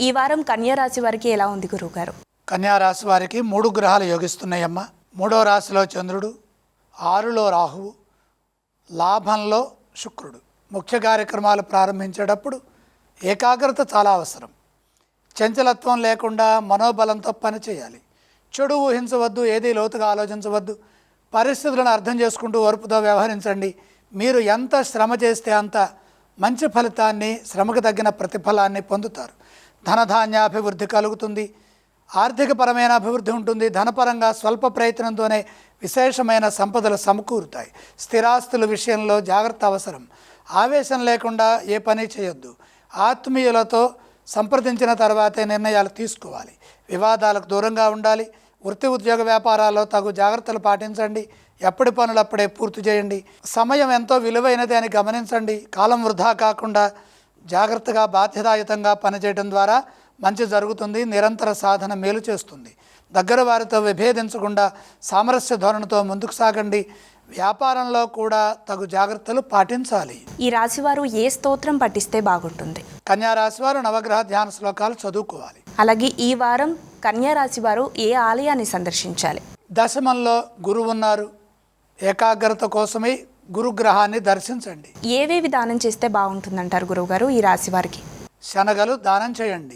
ఈ వారం కన్యా రాశి వారికి ఎలా ఉంది గురువుగారు? కన్యా రాశి వారికి మూడు గ్రహాలు యోగిస్తున్నాయమ్మ. మూడో రాశిలో చంద్రుడు ఆరులో రాహువు లాభంలో శుక్రుడు. ముఖ్య కార్యక్రమాలు ప్రారంభించేటప్పుడు ఏకాగ్రత చాలా అవసరం. చంచలత్వం లేకుండా మనోబలంతో పనిచేయాలి చెడు ఊహించవద్దు ఏది లోతుగా ఆలోచించవద్దు. పరిస్థితులను అర్థం చేసుకుంటూ ఓర్పుతో వ్యవహరించండి. మీరు ఎంత శ్రమ చేస్తే అంత మంచి ఫలితాన్ని శ్రమకు తగ్గిన ప్రతిఫలాన్ని పొందుతారు. ధనధాన్యాభివృద్ధి కలుగుతుంది. ఆర్థికపరమైన అభివృద్ధి ఉంటుంది. ధనపరంగా స్వల్ప ప్రయత్నంతోనే విశేషమైన సంపదలు సమకూరుతాయి. స్థిరాస్తుల విషయంలో జాగ్రత్త అవసరం. ఆవేశం లేకుండా ఏ పని చేయొద్దు. ఆత్మీయులతో సంప్రదించిన తర్వాతే నిర్ణయాలు తీసుకోవాలి. వివాదాలకు దూరంగా ఉండాలి. వృత్తి ఉద్యోగ వ్యాపారాల్లో తగు జాగ్రత్తలు పాటించండి. ఎప్పటి పనులు అప్పుడే పూర్తి చేయండి. సమయం ఎంతో విలువైనది అని గమనించండి. కాలం వృధా కాకుండా జాగ్రత్తగా బాధ్యతాయుతంగా పనిచేయడం ద్వారా మంచి జరుగుతుంది నిరంతర సాధన మేలు చేస్తుంది. దగ్గర వారితో విభేదించకుండా సామరస్య ధోరణితో ముందుకు సాగండి. వ్యాపారంలో కూడా తగు జాగ్రత్తలు పాటించాలి. ఈ రాశి వారు ఏ స్తోత్రం పఠిస్తే బాగుంటుంది? కన్యా రాశి వారు నవగ్రహ ధ్యాన శ్లోకాలు చదువుకోవాలి. అలాగే ఈ వారం కన్యా రాశి వారు ఏ ఆలయాన్ని సందర్శించాలి? దశమంలో గురువు ఉన్నారు. ఏకాగ్రత కోసమై గురుగ్రహాన్ని దర్శించండి. ఏవేవి దానం చేస్తే బాగుంటుందంటారు గురువుగారు ఈ రాశి వారికి? శనగలు దానం చేయండి.